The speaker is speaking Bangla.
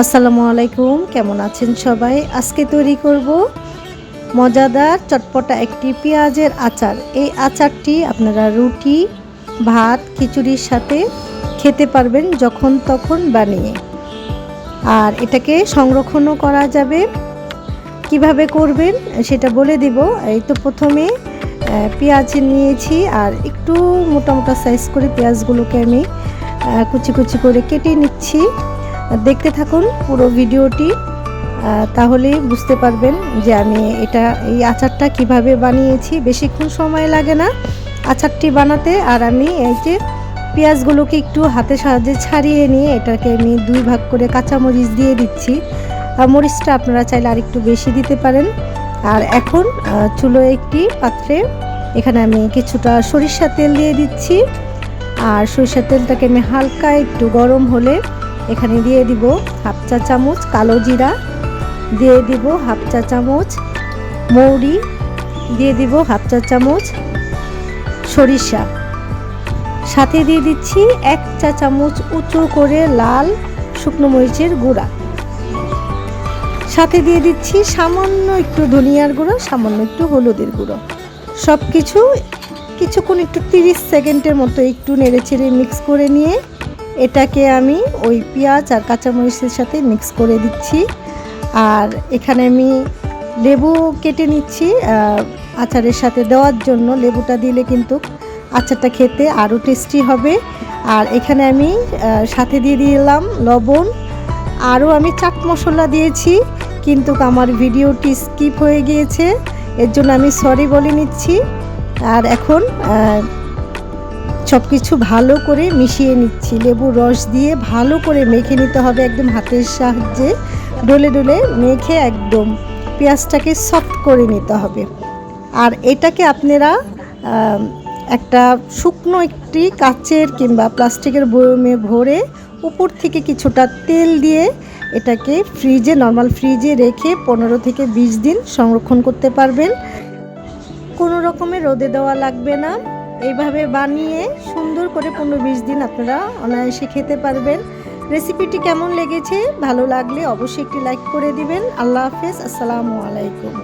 আসসালামু আলাইকুম, কেমন আছেন সবাই? আজকে তৈরি করব মজাদার চটপটা একটি পেঁয়াজের আচার। এই আচারটি আপনারা রুটি, ভাত, খিচুড়ির সাথে খেতে পারবেন যখন তখন বানিয়ে। আর এটাকে সংরক্ষণও করা যাবে। কীভাবে করবেন সেটা বলে দিব। এই তো প্রথমে পেঁয়াজ নিয়েছি আর একটু মোটা মোটা সাইজ করে পেঁয়াজগুলোকে আমি কুচি কুচি করে কেটে নিচ্ছি। দেখতে থাকুন পুরো ভিডিওটি আহ, তাহলেই বুঝতে পারবেন যে আমি এটা এই আচারটা কীভাবে বানিয়েছি। বেশিক্ষণ সময় লাগে না আচারটি বানাতে। আর আমি এই যে পেঁয়াজগুলোকে একটু হাতে সাহায্যে ছাড়িয়ে নিয়ে এটাকে আমি দুই ভাগ করে কাঁচামরিচ দিয়ে দিচ্ছি। মরিচটা আপনারা চাইলে আর একটু বেশি দিতে পারেন। আর এখন চুলো একটি পাত্রে এখানে আমি কিছুটা সরিষা তেল দিয়ে দিচ্ছি। আর সরিষার তেলটাকে আমি হালকা একটু গরম হলে এখানে দিয়ে দিব হাফ চা চামচ কালো জিরা, দিয়ে দিব হাফ চা চামচ মৌরি, দিয়ে দিব হাফ চা চামচ সরিষা। সাথে দিয়ে দিচ্ছি এক চা চামচ উঁচু করে লাল শুকনো মরিচের গুঁড়া। সাথে দিয়ে দিচ্ছি সামান্য একটু ধনিয়ার গুঁড়ো, সামান্য একটু হলুদের গুঁড়ো। সব কিছু কিছুক্ষণ একটু তিরিশ সেকেন্ডের মতো একটু নেড়ে চেড়ে মিক্স করে নিয়ে এটাকে আমি ওই পেঁয়াজ আর কাঁচামরিচের সাথে মিক্স করে দিচ্ছি। আর এখানে আমি লেবু কেটে নিচ্ছি আচারের সাথে দেওয়ার জন্য। লেবুটা দিলে কিন্তু আচারটা খেতে আরও টেস্টি হবে। আর এখানে আমি সাথে দিয়ে দিলাম লবণ। আরও আমি চাট মশলা দিয়েছি, কিন্তু আমার ভিডিওটি স্কিপ হয়ে গিয়েছে। এর জন্য আমি সরি বলে নিচ্ছি। আর এখন সব কিছু ভালো করে মিশিয়ে নিচ্ছি। লেবুর রস দিয়ে ভালো করে মেখে নিতে হবে একদম হাতের সাহায্যে। ডলে ডলে মেখে একদম পেঁয়াজটাকে সফট করে নিতে হবে। আর এটাকে আপনারা একটা শুকনো একটি কাচের কিংবা প্লাস্টিকের বয়মে ভরে উপর থেকে কিছুটা তেল দিয়ে এটাকে ফ্রিজে, নর্মাল ফ্রিজে রেখে পনেরো থেকে বিশ দিন সংরক্ষণ করতে পারবেন। কোনো রকমের রোদে দেওয়া লাগবে না। এইভাবে বানিয়ে সুন্দর করে পনেরো বিশ দিন আপনারা অনায়াসে খেতে পারবেন। রেসিপিটি কেমন লেগেছে, ভালো লাগলে অবশ্যই একটি লাইক করে দিবেন। আল্লাহ হাফেজ, আসসালামু আলাইকুম।